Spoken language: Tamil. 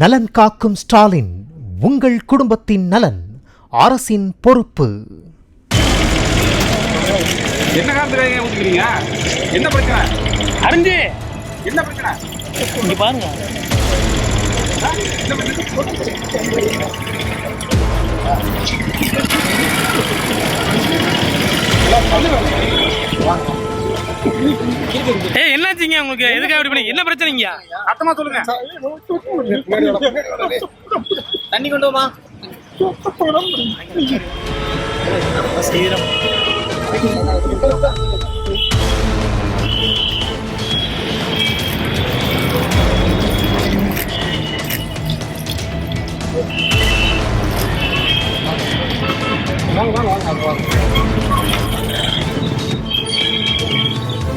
நலன் காக்கும் ஸ்டாலின் உங்கள் குடும்பத்தின் நலன் அரசின் பொறுப்பு. என்ன காரணத்துக்காக ஊத்துக்கிறீங்க? என்ன பிரச்சனை? அறிஞ்சு என்ன பிரச்சனை? இங்க பாருங்க. ஏய் என்னாச்சுங்க உங்களுக்கு? எதுக்காக அப்படி பண்ணி என்ன பிரச்சனைங்க? அத்தமா சொல்லுங்க. தண்ணி கொண்டு வா